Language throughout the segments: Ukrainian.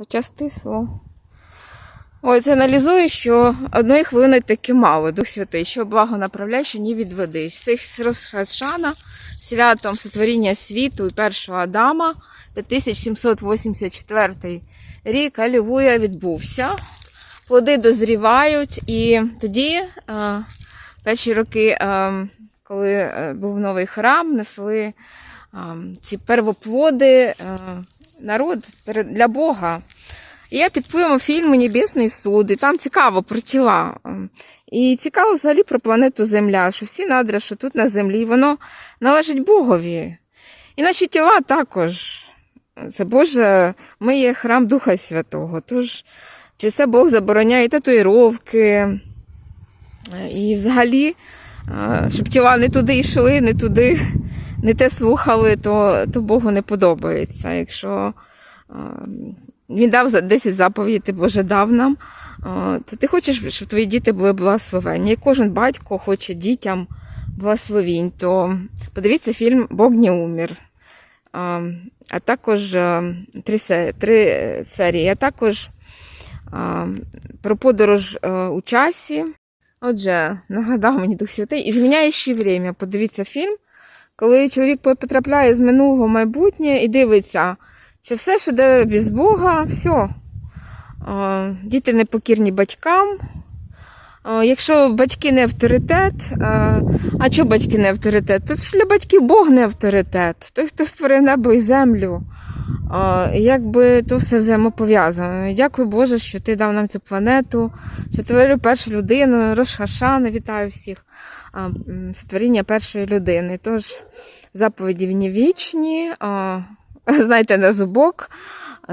хоча стисло. Ой, аналізую, що одної хвилини таки мало, Дух Святий, що благо направляй, що ні відведи. Всіх з Росхашана, святом сотворіння світу і першого Адама, 1784 рік, алілуя, відбувся. Плоди дозрівають, і тоді, е, перші роки, е, коли е, був новий храм, несли ці первоплоди народ для Бога. Я під впливом фільму Небесний суд, і там цікаво про тіла. Ем, І цікаво взагалі про планету Земля, що всі надра, що тут на землі, воно належить Богові. І наші тіла також. Це Боже, ми є храм Духа Святого. Тож, чи це Бог забороняє татуїровки, і взагалі, е, щоб тіла не туди йшли, не туди, не те слухали, то, то Богу не подобається. Якщо е, він дав за 10 заповідей, Боже дав нам, е, то ти хочеш, щоб твої діти були благословені. І кожен батько хоче дітям благословінь, то подивіться фільм Бог не умір. А, а також е, три, три е, серії, а також про подорож е, у часі. Отже, нагадав мені Дух Святий, і зміняючи время. Подивіться фільм, коли чоловік потрапляє з минулого в майбутнє і дивиться, що все, що де без Бога, все. Діти непокірні батькам. Якщо батьки не авторитет, а, чого батьки не авторитет? То ж для батьків Бог не авторитет. Той, хто створив небо і землю. Якби то все взаємопов'язано. Дякую Боже, що ти дав нам цю планету, що творив першу людину, Рошхашана, вітаю всіх. Сотворіння першої людини. Тож заповіді вні вічні, а, знайте на зубок.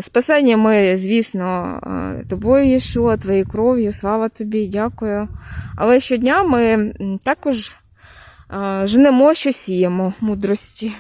Спасення ми, звісно, е, тобою, Єшуа, твоєю кров'ю, слава тобі, дякую. Але щодня ми також е, женемо, що сіємо мудрості.